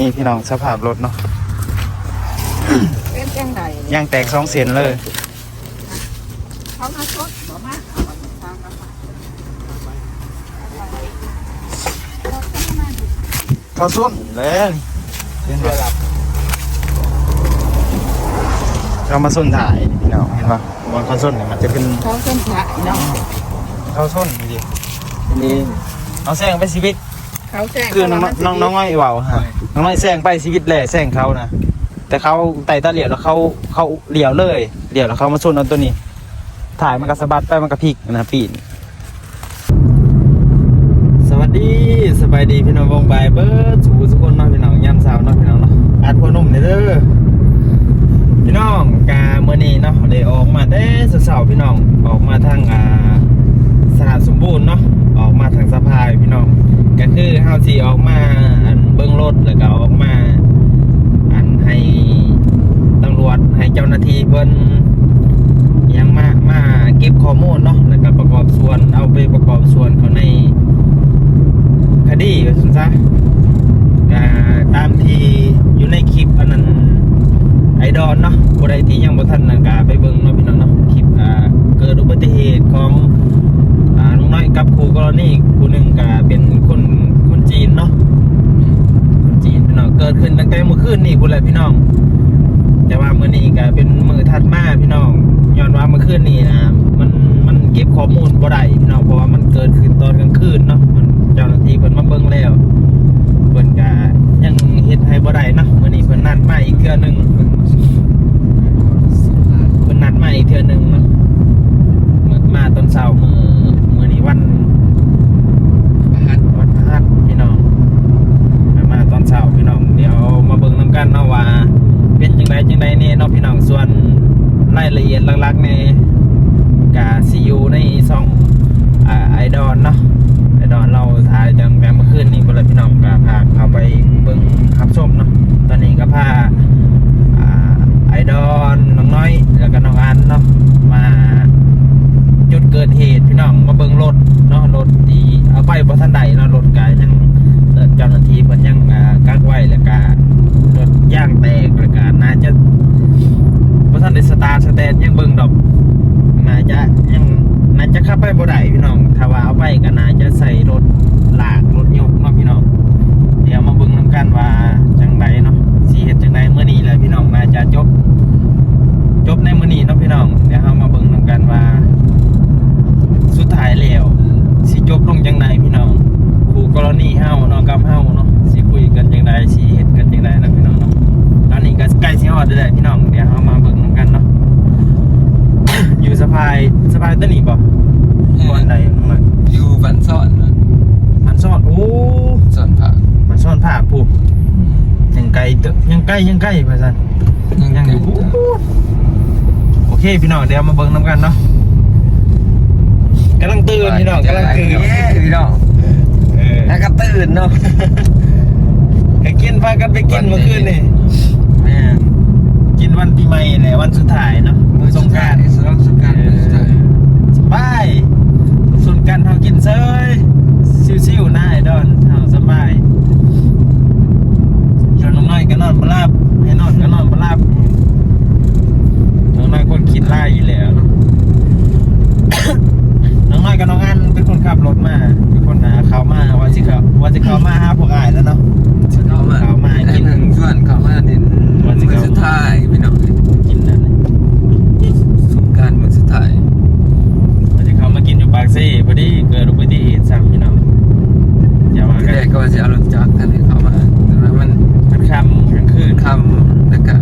นี่พี่น้องสภาพรถเนาะเป็นจังไดยางแตกสองเส้นเลย เขามาชดบ่มาเอาไปทางกันมาเขาส้นเลยเรามาส้นถ่ายพี่น้องเห็นปะบนเขาส้นเนี่ยมันจะเป็นเขาเป็นพระเนาะเขาส้นจริงนี่เอาแซงไปชีวิต เขาแจ้งคือน้องน้องน้องน้อยเบาฮะน้องน้อยแซงไปชีวิตแหล่แซงเขานะแต่เขาไต่ตาเหลียวแล้วเขาเขาเหลียวเลยเหลียวแล้วเขามาชนเอาตัวนี้ ถ่ายมันก็สะบัดไปมันก็พลิกนะปีนสวัสดีสบายดีพี่น้องวงบายเบิร์ดสูทุกคนเนาะพี่น้องยามสาวเนาะพี่น้องเนาะอัดพวนุ่มเด้อพี่น้องกาเมื่อนี้เนาะได้ออกมาแต่เสาร์ๆพี่น้องออกมาทางอ่าสหสมบูรณ์เนาะออกมาทางสะพายพี่น้อง ก็คือเฮาสิออกมาอันเบิ้งรถแล้วก็ออกมา อันให้ตำรวจให้เจ้าหน้าที่เพิ่นยังมามาเก็บข้อมูลเนาะแล้วก็ประกอบส่วนเอาไปประกอบส่วนเของในคดีก็สุดซะก็ตามที่อยู่ในคลิปอันนั้นไอดอนเนาะผู้ใดที่ยังบ่ทันนั่นก็ไปเบิ่งเนาะพี่น้องเนาะคลิปอ่าเกิดอุบัติเหตุของ น้อยกับครูกรณีผู้หนึ่งก็เป็นคนคนจีนเนาะคนจีนพี่น้องเกิดขึ้นตั้งแต่เมื่อคืนนี่พุ่นแหละพี่น้อง แต่ว่ามื้อนี้ก็เป็นมือถัดมาพี่น้องย้อนว่าเมื่อคืนนี้นะมันมันเก็บข้อมูลบ่ได้พี่น้องเพราะว่ามันเกิดขึ้นตอนกลางคืนเนาะมันเจ้าหน้าที่เพิ่นมาเบิ่งแล้วเพิ่นก็ยังเฮ็ดให้บ่ได้เนาะมื้อนี้เพิ่นนัดมาอีกเทื่อหนึงเพิ่นนัดมาอีกเทื่อหนึงเนาะมาตอนเช้ามื้อมื้อนี้วันวันพฤหัสพี่น้อง มาตอนเช้าพี่น้องเดี๋ยวมาเบิ่งนำ กันเนาะว่า เป็นจังไดจังไดเนี่ยเนาะพี่น้องส่วนรายละเอียดหลักๆในกาซียูในซ่องไอดอนเนาะไอดอนเราถ่ายจังแบบเมื่อคืนนี้ก็เลยพี่น้องก็พาเขาไปเบิ่งขับชมเนาะตอนนี้ก็พาไอดอนน้องน้อยแล้วก็น้องอันเนาะมาจุดเกิดเหตุพี่น้องมาเบิ่งรถเนาะรถที่เอาไปบ่ทันใดเนาะรถกายยัง เอ่อเจ้าหน้าที่เพิ่นยังอ่ากักไว้แล้วก็รถย่างแตกแล้วก็น่าจะบ่ทันได้สตาร์ทสแตนยังเบิ่งดอกน่าจะยังน่าจะขับไปบ่ได้พี่น้อง ถ้าว่าเอาไปก็น่าจะใส่รถลากรถยกเนาะพี่น้อง เดี๋ยวมาเบิ่งนํกันว่าจังไดเนาะสิเฮ็ดจังไดมื้อนี้แหละพี่น้องน่าจะจบ จบในมื้อนี้เนาะพี่น้อง เดี๋ยวเฮามาเบิ่งนํกันว่า สุดท้ายแล้วสิจบลงจังไดพี่น้อง คู่กรณีเฮาเนาะกับเฮาเนาะสิคุยกันจังไดสิเฮ็ดกันจังไดนะพี่น้องเนาะตอนนี้ก็ใกล้สิฮอดแล้วแหละพี่น้องเดี๋ยวเฮามาเบิ่งนำกันเนาะ อยู่สะพายสะพายตัวนี้บ่บ่อนใดมึงน่ะ อยู่บันซ่อนนะ มันซ่อนโอ้ ซ่อนผัก มันซ่อนผ้าปุ๊บยังไกลเตอะยัง ใกล้ยังใกล้ว่าซั่นยังอยู่ปุ๊บโอเคพี่น้องเดี๋ยวมาเบิ่งนำกันเนาะกำลังตื่นพี่น้องกำลังตื่นเย้พี่น้องเออแล้วก็ตื่นเนาะไปกินพากันไปกินเมื่อคืนนี่แม่กินวันปีใหม่แหละวันสุดท้ายเนาะมือสงกรารสงสงกรารมื้อสุดท้ายสบายสุดกันเฮากินเซยซิวๆหน้าไอดอนเฮาสบายชว นน้องน้อยก็นอนบ่หลับให้นอนก็นอนบ่หลับน้องน้อยคนคิดไล่อยู่แล้วเนาะน้องน้อยกับน้องอันเป็นคนขับรถมาเป็นคนหาเขามาว่าสิเขาว่าสิเขามาหาพวกอ้ายแล้วเนาะเข้ามาเข้ามากินไอ้หนึ่งส่วนเข้ามาดินวันที่มื้อเข้าสุดท้ายพี่น้อง กินนั่นน่ะ สงกรารมื้อสุดท้าย ว่าสิเขามากินอยู่ปากซี่พอดีเกิดอุบัติเหตุซ้ำพี่น้องอย่าว่า ที่ กัน แรกก็ว่าจะเอารถจักรกันให้เข้ามาแต่ว่ามัน มันค่ำกลางคืน ค่ำแล้วก็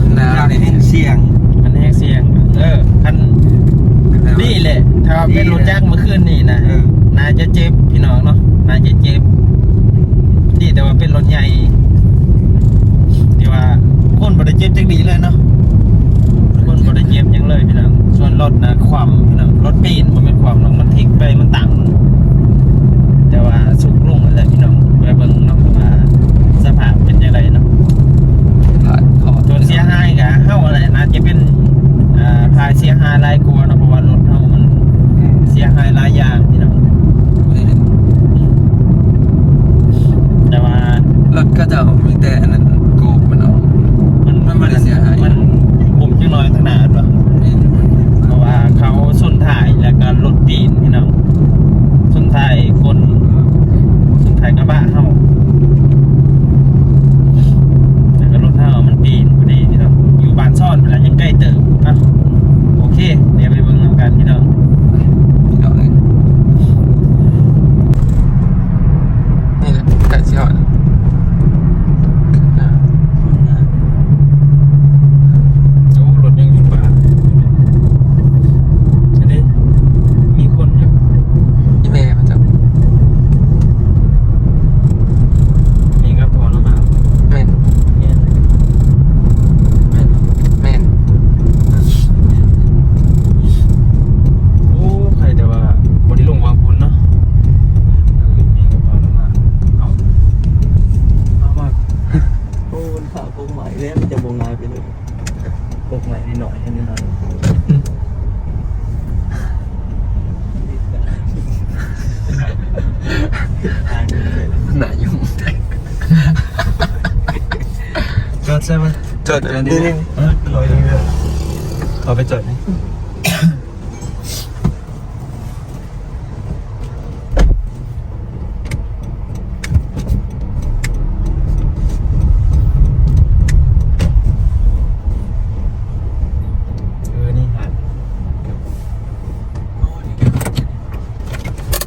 มันหนาวนี่ เสียง มันแห้งเสียง เออคันนี่แหละ ถ้าว่าเป็นรถจักรเมื่อคืนนี่นะ เออ น่าจะเจ็บพี่น้องเนาะ น่าจะเจ็บดีแต่ว่าเป็นรถใหญ่ที่ว่าคนบ่ได้เจ็บจักดีเลยเนาะ คนบ่ได้เจ็บหยังเลยพี่น้อง ส่วนร ถนะความน้องรถปีนมันเป็นความลงมันทิ้งไปมันตั้งแต่ว่าสุกลงอะไรพี่น้องไปเบิ่งเนาะว่าสภาพเป็นยังไงเนาะผ่านขอส่วนเสียหายกะเข้าอะไรนะจะเป็นอ่าพายเสียหายลายกลัวนะเพราะว่ารถเฮามันเสียหายหลายอย่างพี่น้อง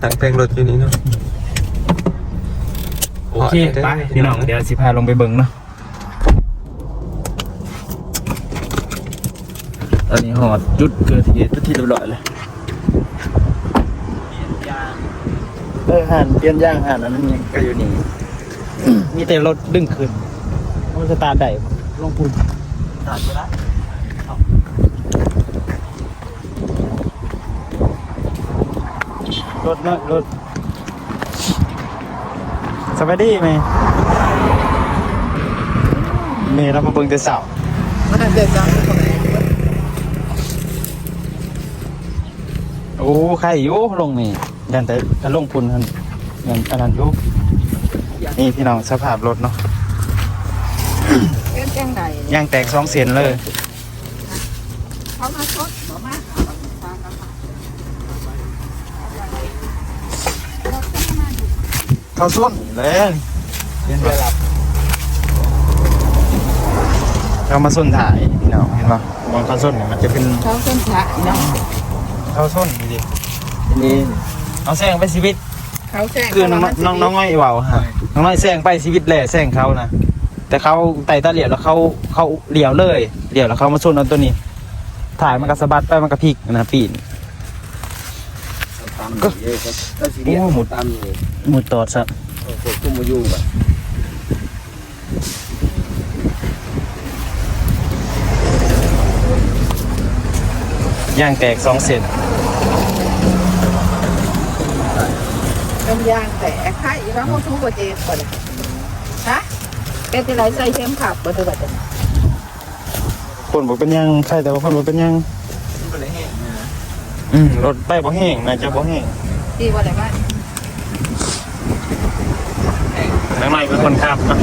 ต่างเพลงรถอยู่นี่เนาะโอเคไปพี่น้องเดี๋ยวสิพาลงไปเบิ่งเนาะตอนนี้หอดจุดเกิดเหตุที่เรียบร้อยเลยเออหันเปลี่ยนย่างหันอันนั้นยังก็อยู่นี่มีแต่รถดึงขึ้นมันสตาร์ได้บ่ลงพุ่นตัดไปแล้ว รถเนาะรถสวัสดีไหมเมย์เรามาเบิ่งแต่เสามันเด็ดจังโอ้ใครอยู่ลงนี่ยันแต่ถ้าลงพุ่นหันยันอันนั้นอยู่นี่พี่น้องสภาพรถเนาะเป็นจังไดยางแตกสองเส้นเลย เขามาชดบ่มาทางกัน เขาส้นเลยเรียนไปรับเขามาส้นถ่ายพี่น้องเห็นปะมองเขาส้นเนี่ยมันจะเป็นเขาเส้นฉะเนาะเขาส้นนี่ดินี่เอาแซงไปชีวิตเขาแจ้งคือน้องน้องน้องน้อยเบาฮะน้องน้อยแซงไปชีวิตแหละแซงเขานะแต่เขาไต่ตาเหลียวแล้วเขาเขาเหลียวเลยเหลียวแล้วเขามาชนเอาตัวนี้ ถ่ายมันก็สะบัดไปมันก็พลิกนะปีน ตามเยอะครับก็สีเดียหมดตามอยู่หมุดตอดซะพวกกุ้มมาอยู่แบบย่างแตกสองเส้นเป็นยางแต่ไข่แล้วเขาทุกประเจ็บก่อนฮะเป็นที่ไรใส่เข้มขับบ่ตัวบัดนี้คนบอกเป็นยังใครแต่ว่าคนบอกเป็นยัง มันเลยแห้งนะ อืมรถไปบ่แห้งน่าจะบ่แห้งที่ว่าอะไรบ้างน้องน้อยเป็นคนขับนะ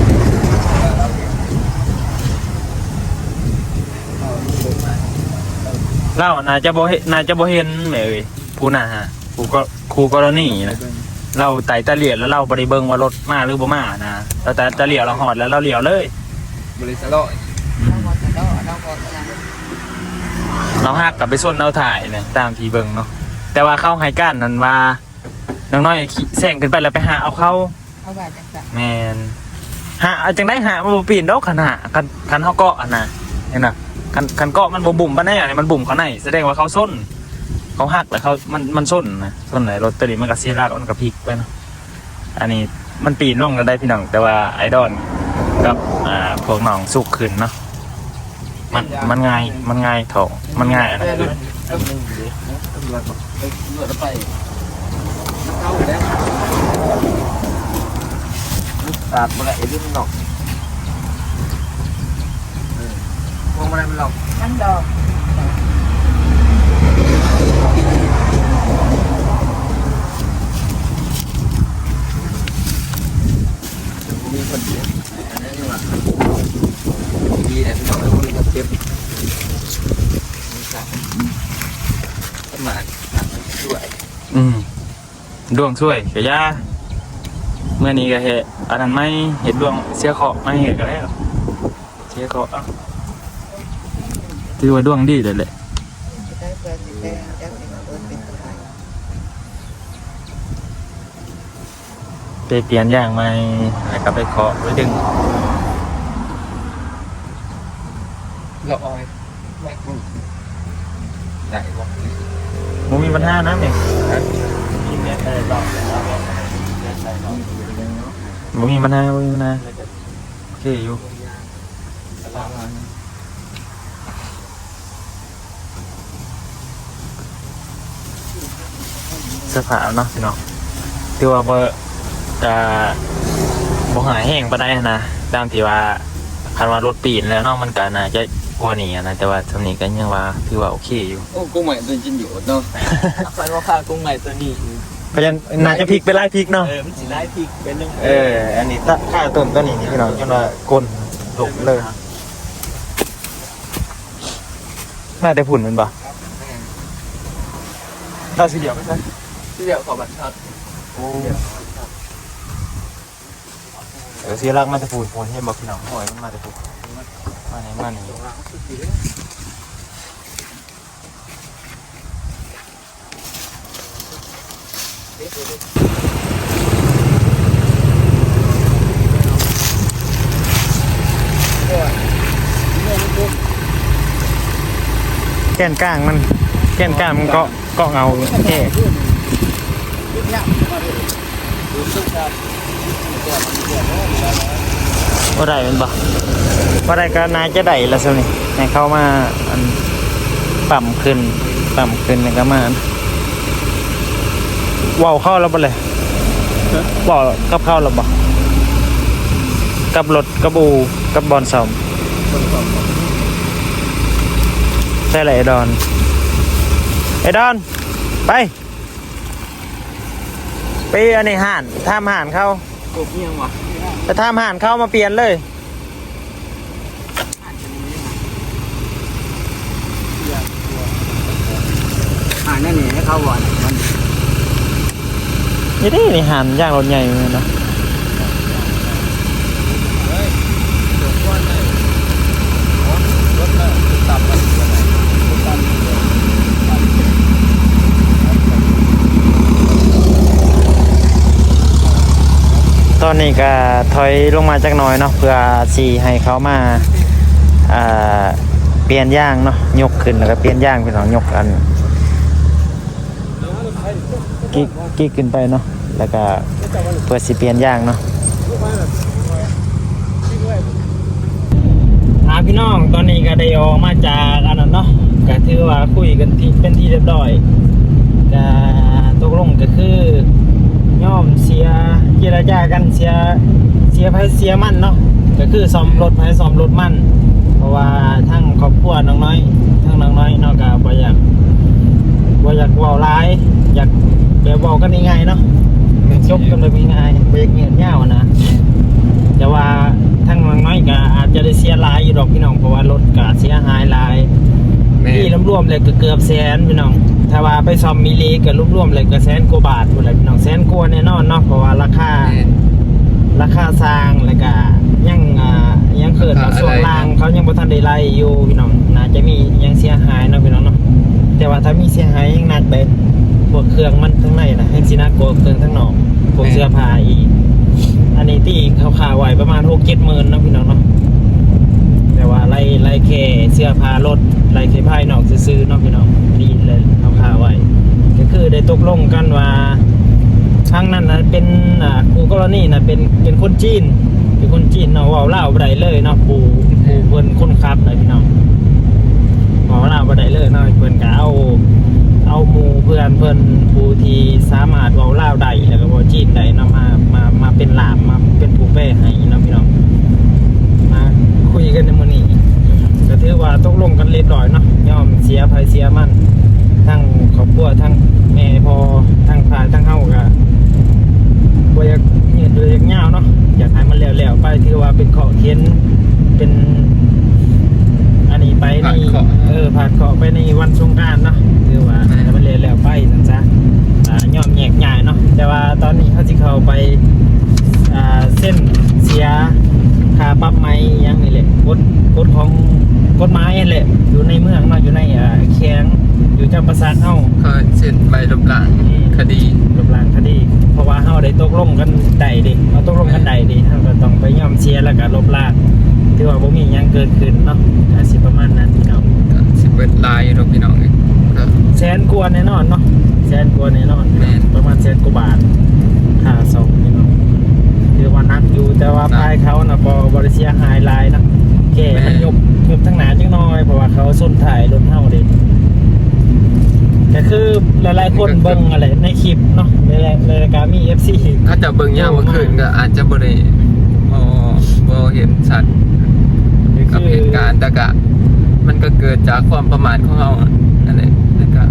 เล่าน่าจะบ่เห็นน่าจะบ่เห็นแหม่เอ้ยผู้น่ะฮะผู้ก็ครูกรณีนะเราไต่ตะเหลียวแล้วเราบริเบิงว่ารถมาหรือบ่มานะเราแต่ตะเหลียวเราหอดแล้วเราเหลียวเลยบริษัทลอยเราหมดแล้วเราหมดแล้ว เราหักกลับไปส้นเราถ่ายเนี่ยตามทีเบิงเนาะแต่ว่าเข้าไฮก้านนั่นว่าน้องน้อยขี่แซงขึ้นไปแล้วไปหาเอาเข้าเขาว่าจังซั่นแมนหาเอาจังได้หามาบ่ปีนดอกขนาดคันคันเขาเกาะอะนะเห็นนะคันคันเกาะมันบ่บุ่มปานใดอะมันบุ่มเขาในแสดงว่าเขาส้น เขาหักแล้วเขามันมันส้นนะส้นไหนรถตัวนี้มันก็เสียหลักมันก็พลิกไปเนาะอันนี้มันปีนลงก็ได้พี่น้องแต่ว่าไอดอลกับอ่าพวกน้องสุกขึ้นเนาะ มันมันง่ายมันง่ายเถอะมันง่ายอันนั้นคือตำรวจตำรวจไปเข้าไปแล้วตัดมาละเอ็นมันหลอกพวงมาลัยมันหลอกมันดอก มีคนเดียวอันนั้นนี่ว่า ดีแต่พี่น้องไอ้คนนี้เจ็บประมาณด้วย อืม ดวงช่วยกะยาเมื่อนี้ก็เห็ดอันนั้นไม่เห็ดดวงเสียเคาะไม่เห็ดก็ได้เสียเคาะห์เอาถือว่าดวงดีเลยแหละได้เพื่อสิแต่จะเป็นเปิดเป็นไทยไปเปลี่ยนอย่างใหม่แล้วก็ไปเคาะไปดึงเราออยไม่คุ้มได้บอกมูมีปัญหานะเอ งมูมีปัญหามูมีปัญหาโอเคอยู่เสื้อผ้าเนาะพี่น้องถือว่าบ่จะบ่หายแห้งปานใดนะตามที่ว่าคันว่ารถปีนแล้วเนาะมันก็น่าจะกว่านี้นะแต่ว่าสำนี้ก็ยังว่าถือว่าโอเคอยู่ โอ้กุ้งใหม่ตัวจินอยู่เนาะฟันว่าค่ากุ้งใหม่ตัวนี้ ก็ยังน่าจะพลิกไปไล่พลิกเนาะ เออมันสีได้พริกเป็นเรื่องเออ อันนี้ถ้าค่าต้นตัวนี้นี่พี่น้องจนว่าก้นหลบเลยน่าได้ผุ่นมันปะเราสีเดียวไม่ใช่ที่เดียวขอบัตรครับเออสีรักมาจะผุ่นผุ่นให้บอกพี่น้องหอยมันมาจะผุ่นมาไหนมาไหน แก่นกลางมัน แก่นกลางมันเกาะเกาะเงาแค่ว่าได้เป็นบ่ว่าได้ก็นายจะได้ละสินี่ให้เข้ามาอันปั่มขึ้นปั่มขึ้นแล้วก็มา ว้าวเข้าแล้วบ่เลยเว้าวกับเข้าแล้วบ่กับรถกับอูกับบอลสอมใช่เลยไอ้ดอนไอ้ดอน ไป ไปอันนี้ห่านท่ามห่านเข้ากบเมียงวะจะทำอาหารเข้ามาเปลี่ยนเลยอ่านั่นนี่ให้เขาวอนมั นี่ดินี่หันย่างรถใหญ่เลยนะตอนนี้ก็ถอยลงมาจากน้อยเนาะเพื่อสีให้เขามาาเปลี่ยนย่างเนาะยกขึ้นแล้วก็เปลี่ยนย่างพี่น้องยกอัน กิ๊กกิ๊กขึ้นไปเนาะแล้วก็เพื่อสิเปลี่ยนย่างเนาะอาพี่น้องตอนนี้ก็ได้ออกมาจากอันนั้นเนาะก็ถือว่าคุยกันที่เป็นที่เรียบร้อยก็ตกลงก็คือย่อมเสียเจรจากันเสียเสียไผเสียมันเนาะก็คือซ่อมรถไผซ่อมรถมัน เพราะว่าทั้งครอบครัวน้องน้อยทั้งน้องน้อยเนาะก็บ่อยาก ว่าอยากเว่าร้าย อยากเดี๋ยวบอกกันง่ายๆเนาะจบกันแบบง่ายๆเบรกเงียบเง่านะแต่ว่าทั้งน้อยๆก็อาจจะได้เสียหลายอยู่ดอกพี่น้องเพราะว่ารถก็เสียหายหลายที่รวมๆเลยก็เกือบแสนพี่น้อง ถ้าว่าไปซ่อมมิลีก็รวมๆเลยก็แสนกว่าบาทพุ่นแหละพี่น้องแสนกว่าแน่นอนเนาะเพราะว่าราคาราคาสร้างแล้วก็ยังอ่ายังเกิดมาส่วนล่างเขายังบ่ทันได้ไล่อยู่พี่น้องน่าจะมียังเสียหายเนาะพี่น้องเนาะ แต่ว่าถ้ามีเสียหายยังหนักไปพวกเครื่องมันทั้งในนะยังสินักกว่าเครื่องทั้งนอกพวกเสื้อผ้าอีก อันนี้ที่เขาขายไว้ประมาณหกเจ็ดหมื่นนะพี่น้องเนาะแต่ว่าไล่ไล่แค่เสื้อผ้ารถไล่แค่ภายนอกซื้อๆเนาะพี่น้องนี่เลยเขาขายไว้ก็คือได้ตกลงกันว่าทางนั้นนะเป็นอ่าคูกรณีนะเป็นเป็นคนจีนเป็นคนจีนเนาะว่าเล่าได้เลยเนาะปูปูเพิ่นคนขับเลยพี่น้อง เว่าเล่าบ่ได้เลยเนาะเพิ่นก็เอา เอาหมู่เพื่อนเพิ่นผู้ที่สามารถเว้าเล่าวได้แล้วก็เว้าจีนได้นาะมามามาเป็นหลามมาเป็นผู้แปลให้เนาะพี่น้องมาคุยกันในมื้อนี้ก็ถือว่าตกลงกันเรียบร้อยเนาะยอมเสียภัยเสียมันทั้งครอบครัวทั้งแม่พอทั้งพายทั้งเฮาก็บ่อยากยืดเลยอยากยาวเนาะอยากให้มันแล้วๆไปถือว่าเป็นข้อเขียนเป็น อันนี้ไปนี่เออผ่านเกาะไปในวันสงกรานต์เนาะคือว่าให้มันแล้วๆไปนั่นซะอ่ายอมแยกย้ายเนาะแต่ว่าตอนนี้เขาสิเข้าไปอ่าเส้นเสียค่าปรับไม้อิหยังนี่แหละกฎกฎของกฎหมายนั่นแหละอยู่ในเมืองเนาะอยู่ในอ่าแข้งอยู่จำปาสักเฮาเขาเซ็นใบลบล้างคดี ลบล้างคดี เพราะว่าเฮาได้ตกลงกันใดดิเราตกลงกันใดดิเฮาก็ต้องไปยอมเสียแล้วก็ลบล้าง ถือว่าบ่มีหยังเกิดขึ้นเนาะก็สิประมาณนั้นพี่น้องก็สิเปิดไลน์อยู่ดอกพี่น้องเอ้ยก็ แสนกว่าแน่นอนเนาะแสนกว่าแน่นอนแม่น ประมาณแสนกว่าบาทค่าส่งพี่น้องถือว่านักอยู่แต่ว่าหนักพายเขาน่ะบ่บ่ได้เสียหายหลายนะแค่แม่มันนยกยกทั้งหน้าจังน้อยเพราะว่าเขาส้นถ่ายรถเฮาเดิก็คือหลายๆคนเบิ่งอะไรในคลิปเนาะในรายการมี FC ถ้าจะเบิ่งยามเมื่อคืนก็อาจจะบ่ได้ บ่บ่เห็นชัดกับเหตุการณ์แต่ก็มันก็เกิดจากความประมาทของเรานั่นแหละแล้วก็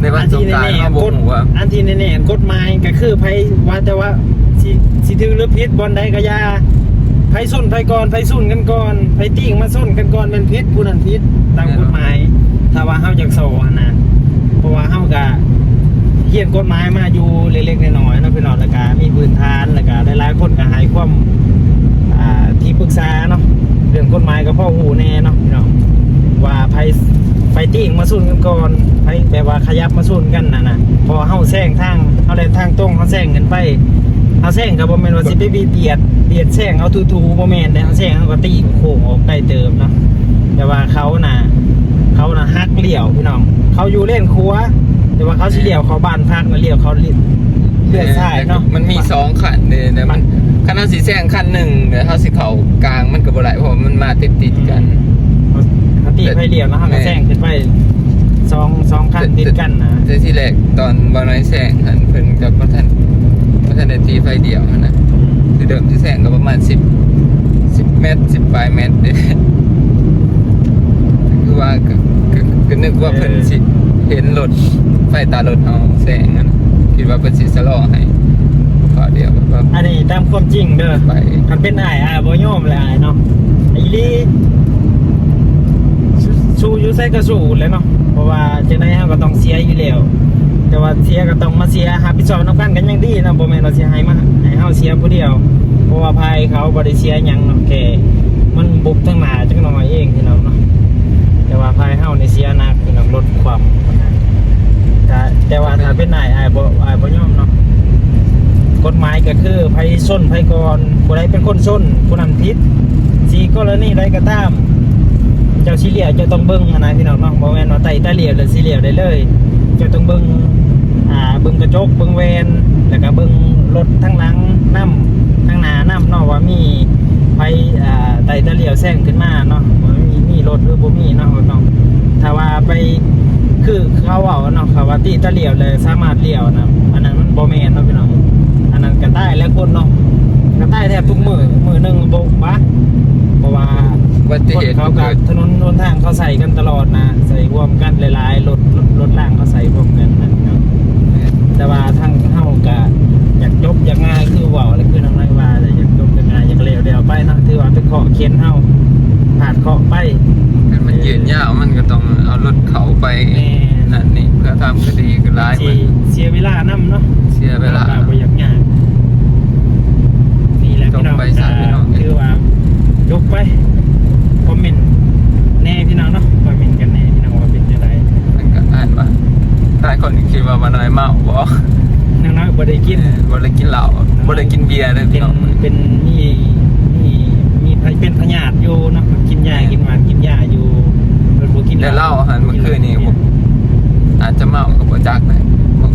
ในวันสงกรานต์เราบ่ฮู้ว่าอันที่แน่ๆกฎหมายก็คือไผว่าแต่ว่าสิสิถือหรือผิดบอนใดก็อย่าไผส้นไผก่อนไผสุ่นกันก่อนไผติ้งมาส้นกันก่อนเป็นผิดผู้นั้นผิดตามกฎหมาย ถ้าว่าเฮาอยากโซอะนะเพราะว่าเฮาก็เขียนกฎหมายมาอยู่เล็กๆน้อยๆนะพี่น้องแล้วก็มีพื้นฐานแล้วก็หลายๆคนก็ให้ความอ่าที่ปรึกษาเนาะเรื่องกฎหมายก็พ่อหูแน่เนาะพี่น้องว่าไผไฟติ้งมาสุ่นกันก่อนไผแบบว่าขยับมาสุ่นกันนะนะพอเฮาแซงทางเฮาเลยทางตรงเฮาแซงกันไปเฮาแซงก็บ่แม่นว่าสิไปเบียดเบียดแซงเอาทูๆบ่แม่นแต่เฮาแซงเฮาก็ตีโค้งออกใกล้เติมเนาะแต่ว่าเขาน่ะเขานะฮักเหลี้ยวพี่น้องเขาอยู่เล่นครัว แต่ว่าเขาสิเลี้ยวเขาบ้านพักนะเลี้ยวเขาเลี้ยวเลี้ยวซ้ายเนาะมันมีสองคันเลยนะมันคันเอาสีแซงคันหนึ่งเดี๋ยวเขาสิเขากลางมันก็บ่ได้เพราะว่ามันมาติดติดๆกันเขาตีไปเลี้ยวเนาะเขาก็แซงขึ้นไปสองสองคันติดกันนะแต่ที่แรกตอนบางน้อยแซงหันเพิ่นกับพระท่านพระท่านได้ตีไฟเดียวหั้นนะคือเดิมที่แซงก็ประมาณสิบสิบเมตรสิบปลายเมตรเด้คือว่าก็ก็ก็นึกว่าเพิ่นสิเห็นรถ ไฟตารถเอาแซงอะนะคิดว่าเพิ่นสิสะลอให้ขอเดียวแบบว่าอันนี้ตามความจริงเด้อไปมันเป็นอ้ายอ้ายบ่ยอมเลยอ้ายเนาะไอ้ลีสู้สู้อยู่ใส่ก็สู้แหล้วเนาะเพราะว่าจังได๋เฮาก็ต้องเสียอยู่แล้วแต่ว่าเสียก็ต้องมาเสียรับผิดชอบนํกันกันยังดีนะบ่แม่นว่าสิให้มาให้เฮาเสียผู้เดียว เพราะว่าภายเขาบ่ได้เสียหยังเนาะแค่มันบุกทั้งหน้าจังหน่อยเองพี่น้องเนาะแต่ว่าภายเฮาในเสียหนักพี่น้องลดความ นะแต่แต่ว่าถ้าเป็นนายอายบ่อายบ่ยอมเนาะกฎหมายก็คือไผส้นไผก่อนผู้ใดเป็นคนส้นผู้นั้นผิดสีกรณีใดก็ตาม เจ้าสิเลียเจ้าต้องเบิ่งนะพี่น้องเนาะบ่แม่นว่าไต่ตาเหลียวแล้วสิเลียได้เลย เจ้าต้องเบิ่งอ่าเบิ่งกระจกเบิ่งแวนแล้วก็เบิ่งรถทั้งหลังนํทั้งหน้านํเนาะว่ามีไผอ่าไต่ตาเหลียวแซงขึ้นมาเนาะว่ามีมีรถหรือบ่มีเนาะก็ต้องถ้าว่าไป คือเขาเว้าเนาะเขาว่าติตาเลียวเลยสามารถเลียวนะอันนั้นมันบ่แม่นเนาะพี่น้องอันนั้นก็ได้แล้วคนเนาะก็ได้แทบทุกมือมือหนึ่งโบกปะเพราะว่าอุบัติคนเหตุเขามันกับเกิดถนนหนทางเขาใส่กันตลอดนะใส่รวมกันหลายๆรถรถรถล่างเขาใส่รวมกันนะครับแต่ว่าทางเฮาก็อยากจบอยากง่ายคือเว่าอะไรคือน้องนายว่าแต่อยากจบอยากง่ายอยากเร็วเร็วไปเนาะถือว่าเป็นข้อเขียนเฮาผ่านข้อไปมันยืนยาวมันก็ต้องเอารถเขา ไปแม่นั่นนี่เพื่อทำคดีก็ร้ายมัที่นเสียเวลานํเนาะเสียเวลา บ่อยากง่ายนี่แหละพี่น้องจบไปสามพี่น้อง คือว่ายกไปคอมเมนต์แน่พี่น้องเนาะคอมเมนต์กันแน่พี่น้องว่าเป็นยังไงมันก็อ่านมาหลายคนคิดว่ามันน้อยเมาบ่น้องๆบ่ได้กิน บ่ได้กินเหล้าบ่ได้กินเบียร์เลยเป็พี่นน้องเป็นมีมีมีเป็นพยาธิอยู่เนาะกินยากินหวานกินยาอยู่ เพิ่นบ่กินแต่เหล้าหันเมื่อคืนนี่ผมอาจจะเมากับบ่จักเลยพวก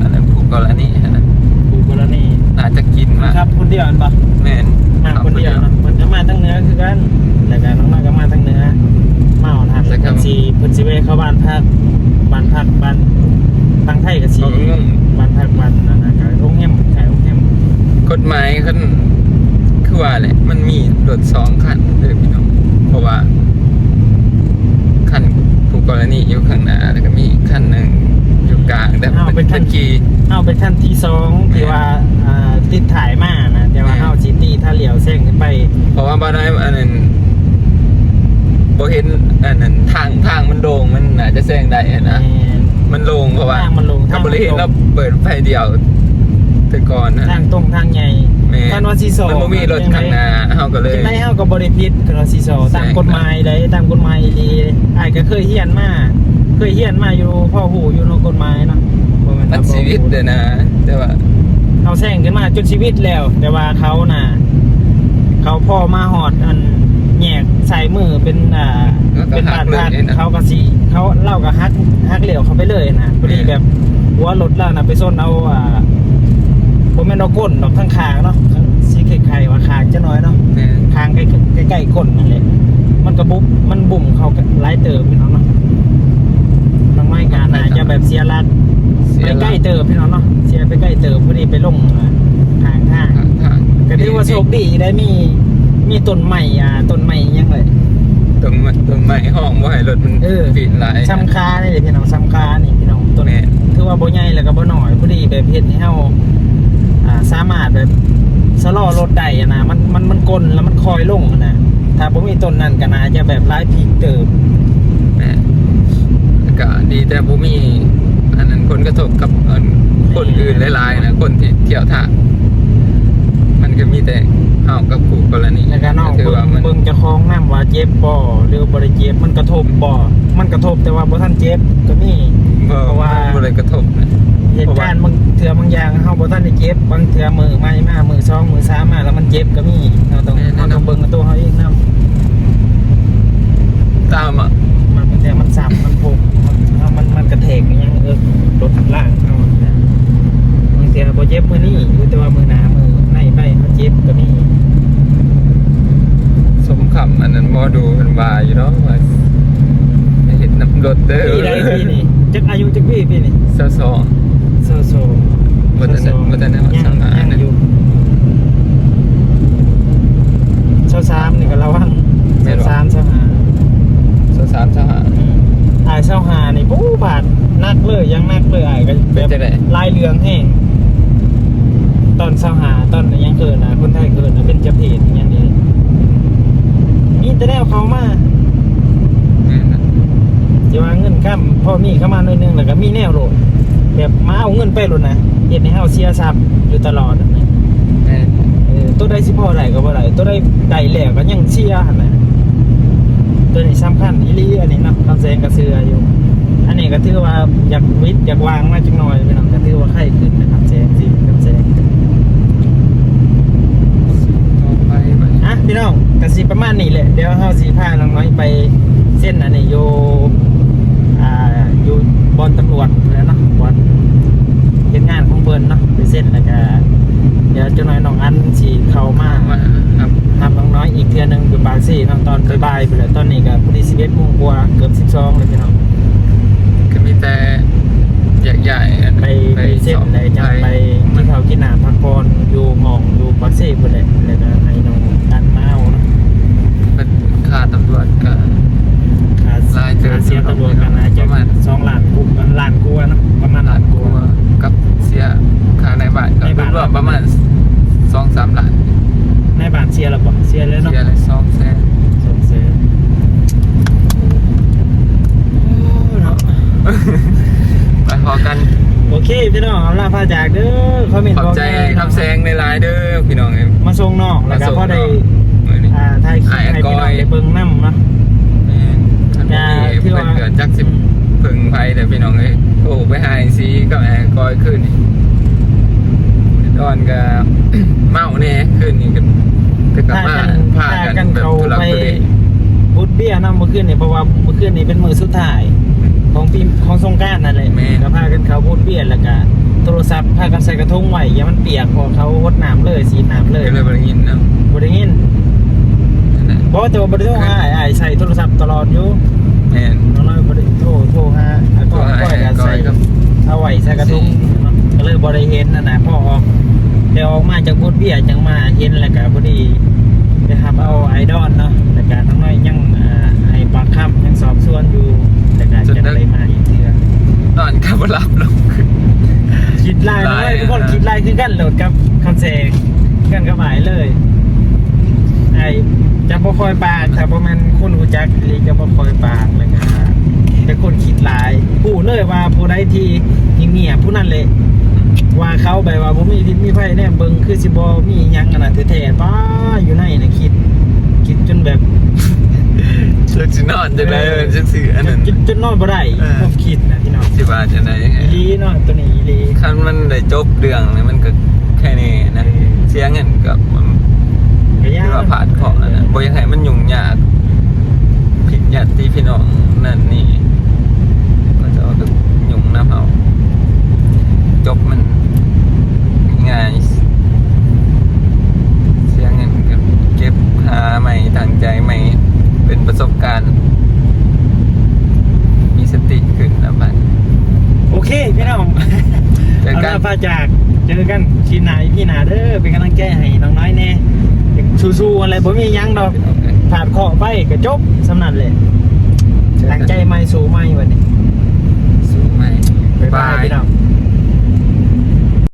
อันนั้นผู้กรณีอันนั้นผู้กรณีอาจจะกินมาครับคนเดียวอันปะแม่นมาคนเดียวเนาะเพิ่นก็มาทั้งเหนือคือกันแล้วก็น้องๆก็มาทั้งเหนือเมานะครับเพิ่นสิเพิ่นสิไปเข้าบ้านพักบ้านพักบ้านทางไทยก็สิเขาก็งงบ้านพักบ้านนั่นน่ะก็โรงแรมขายโรงแรมกฎหมายคันคือว่าแหละมันมีรถสองคันเลยพี่น้องเพราะว่า คันผู้กรณีอยู่ข้างหน้าแล้วก็มีอีกคันหนึ่งอยู่กลางแต่เอาเป็นเป็นขี่เอาเป็นท่านที่สองที่ว่าอ่าติดถ่ายมานะแต่ว่าแม่เฮาซิตี้ถ้าเหลียวแซงขึ้นไป เพราะว่าบ้านนั้นอันนั้นบ่เห็นอันนั้นทางทางมันโด่งมันน่าจะแซงได้อะนะแม่นมันโล่งเพราะว่าทางมันโล่งถ้าทางบมันริเห็นโล่งเราเปิดไฟเดียวแต่ก่อนนะ ทางตรงทางใหญ่แม่ท่านว่าซีโซมันบ่มีรถข้างหน้าเฮาก็เลยจังไดเฮาก็บ่ได้ผิดท่านว่าซีโซตามกฎหมายได้ตามกฎหมายดีอ้ายก็เคยเฮียนมาเคยเฮียนมาอยู่พ่อหูอยู่ในกฎหมายเนาะบ่แม่นมันว่าบ่ชีวิตเด้อนะ แต่ว่าเขาแซงขึ้นมาจนชีวิตแล้ว แต่ว่าเขาน่ะ เขาพ่อมาหอดอันแยกใส่มือเป็นอ่าแล้วก็เป็นหับากดเลยพาดนะเขาก็สีเขาเล่ากับฮักฮักเหลวเขาไปเลยนะพอดีแม่แบบหัวรถแล้วนะไปส้นเอาอ่า ผมแม่นเอาก้นดอกข้างคางเนาะข้างสีไข่ไข่ว่าคางจะน้อยเนาะแม่คางใกล้ใกล้ใกล้ก้นนั่นแหละมันกระบุบมันบุ่มเขาไล่เติมพี่น้องเนาะน้องน้อยการอาจจะแบบเสียหลักเสีไปยหใกลัล้กเติมพี่น้องเนาะเสียไปใกล้เติมพอดีไปลงอ่าทางทางทางทางก็ถือว่าโชคดีได้มีมีต้นใหม่อ่าต้นใหม่ยังเลยตรงตรงไม้ห้องบ่ให้รถมันเออปิดหลายซ้ำคานี่เลยพี่น้องซ้ำคานี่พี่น้องต้นแม่ถือว่าบ่ใหญ่แล้วก็บ่น้อยพอดีแบบเฮ็ดให้เฮา อ่าสามารถแบบสะลอรถได้อะนะมันมันมันกลนแล้วมันคอยลงอะนะถ้าบ่มีต้นนั้นก็น่าจะแบบหลายพีกเติบแม่ก็ดีแต่บ่มี อันนั้นคนกระทบกับอันคนอื่นหลายๆนะคนที่เที่ยวทางมันก็มีแต่เฮากับคู่กรณีแล้วก็น้องถือเบิ่ว่างมันเบิ่งเจ้าของนํว่าเจ็บบ่หรือบ่ได้เจ็บมันกระทบบ่มันกระทบแต่ว่าบ่ทันเจ็บก็มี เพราะว่าบ่ได้กระทบนะเหตุการณ์บางเถื่อบางอย่างเฮาบ่ทันได้เจ็บบางเถื่อมือไม่มามือสองมือสามมาแล้วมันเจ็บก็มีเราต้องเราต้องเบิ่งกับตัวเฮาเองนํตามอะมันบางทีมันสับมันโผกมันมันมันกระแทกอย่างเออรถล่างเอานะบางทีบ่เจ็บมือนี่หรือแต่ว่ามือหนามือในไปเขาเจ็บก็มีสมคำอันนั้นหมอดูมันว่าอยู่เนาะว่าให้เห็นน้ำรถเด้อปีใดปีนี่ จักอายุจักปีปีนี่ซะสองโซโซบ่ทันได้บ่ทันได้ว่ายังสำนักยังนะอยู่โซสามนี่ก็ระวังโซสามโซห้าซะสามซะห้า อายเศร้าหานี่ปู้บาดนักเลยยังนักเลยอายก็แบเป็นบจังได๋ ลายเรืองแห้งตอนเศร้าหาตอนยังเกินนะคนไทยเกินนะเป็นจะเพจอย่างนี้มีแต่แนวเขามาแม่นนะ จะว่าเงินข้ามพอมีเข้ามาหน่อยนึงแล้วก็มีแนวโหลดแบบมาเอาเงินไปโหลดนะเห็นในเฮาเสียทรัพย์อยู่ตลอดอะแม่นเออตัวใดสิพอได้ก็บ่ได้ตัวใดได้แล้วก็ยังเสียหั่นน่ะตัวนี้สำคัญอีหลีอันนี้เนาะคำแสงก็เสืออยู่ อันนี้ก็ถือว่าอยากวิทย์อยากวางมาจังหน่อยพี่น้องก็ถือว่าไข้ขึ้นนะครับแสงสิคำแสงต่อไปบัดอะพี่น้องกสิประมาณนี้แหละเดี๋ยวเฮาสิพาน้องน้อยไปเส้นอันนี้อยู่ อ่าอยู่บอนตำรวจแล้วเนาะบอนเฮ็ดงานของเพิ่นเนาะไปเส้นแล้วก็เดี๋ยวเจ้าน้อยน้องอันสิเข้ามามาครับรับน้องน้อยอีกเทื่อหนึงอยู่บางซี่เนาะตอนบ่ายๆไปเลยตอนนี้ก็พอดี11โมงกว่าเกือบ12เลยพี่น้องก็มีแต่แยกย้ายอันไปไปเส้นไหนจะไปที่เขากินน้ำพักผ่อนอยู่หมองอยู่บางซี่พุ่นแหละแล้วก็ให้น้องอันมาเอาเนาะเป็นค่าตำรวจก็ค่า หลายเดือนค่าเสียตำรวจกันอาจจะประมาณสองล้านกูล้านกูเนาะประมาณล้าล้านนกกูว่ากับเสียค่าในบ้านก็ในบ้านรวมประมาณสองสามล้านในบ้านเสียแล้วบ่เสียแล้วเนาะเสียเลยสองแสนสองแสนโอ้เนาะไปพอกันโอเคพี่น้องเอาลาพาจากเด้อคอมเมนต์ขอบใจแน่คำแซงในไลน์เด้อพี่น้องเอ้ยมาส่งนอกแล้วก็มาส่งพอได้มื้อนี้อ่าถ่ายคลิปอ่าให้พี่น้องก้อยได้เบิ่งนำเนาะแม่ นคันบ่มีจะที่เพิ่ว่านเกิดจักสิบเพึ่งไผแต่พี่น้องเอ้ยโทรไปหาไอ้ซีกับแอร์กอยขึ้นนี่ตอนก็ เมาแน่ขึ้นนี่กันแต่กลับมาพาพากักันนแบบเขาทุลักไปทุเลบุดเบี้ยนำเมื่อคืนนี่เพราะว่าเมื่อคืนนี่เป็นมือสุดท้าย ของปีของสงกรารนั่นแหละแม่ก็พากันเขาบุดเบี้ยแล้วก็โทรศัพท์พากันใส่กระทงไว้อย่ามันเปียกพอเขาหดน้ำเลยสีน้ำเลยก็เลยบ่ได้ยินเนาะบ่ได้ยิน นั่นแหละเพราะว่าตัวบ่ได้โทรหาอ้ายใส่โทรศัพท์ตลอดอยู่แม่นน้อยๆบ่ได้โทรโทรหาอะตัก็วไอ้ก็จะกอใส่ยกับเอาไว้ใส่กระทงเนาะก็เลยบ่ได้เห็นนั่นน่ะพอออกเดี๋ยวออกมาจากบุดเบี้ยจังมาเห็นแล้วก็พอดีไปหับเอาไอดอลเนาะแล้วก็น้อยๆยังอ่าให้ปากคำยังสอบสวนอยู่แล้วก็จะได้มาอีกเทื่อตอนก็บ่รับลง คิดลายลายเลยทุกคนคิดลายคือกันโหลดกับคอนเซกกันกับหมายเลย ไอ้ จะบ่คอยปากถ้าบ่แม่นคนรู้จักอีหลีจะบ่คอยปากแล้วก็เป็นคนคิดหลายผู้เลยว่าผู้ใดที่เงียบๆผู้นั้นเลยว่าเขาแบบว่าบ่มีพิษมีภัยแน่เบิ่งคือสิบ่มีหยังอันนั้นแท้ๆป้าอยู่ในน่ะคิด คิดจนแบบจักสินอนจังได๋เออจักสิอันนั้นจนจนนอนบ่ได้เออผมคิดนะพี่น้องสิว่าจังได๋อีหลีเนาะตัวนี้อีหลีคันมันได้จบเรื่องนี่มันก็แค่นี้นะเสียเงินก็มั นก็ยาที่ว่าผ่านของนั่นนะบ่อยากให้มันยุ่งยากผิดญาติพี่น้องนั่นนี่ก็จะเอาแบบยุ่งน้ำเอาจบมันง่ายเสียเงินกับเก็บหาใหม่ตั้งใจใหม่เป็นประสบการณ์ มีสติขึ้นนะบัดโอเคพี่น้องเจอเอากันละพาจากเจอกันชีหนาพี่หนาเด้อเป็นกำลังใจให้น้องน้อยแน่ สู้ๆอะไรบ่มีหยังดอกผ่านข้อไปก็จบสำนันเลยตั้งใจไม่สู้ไม่วันนี้ สู้ไหม บ๊ายบายพี่น้อง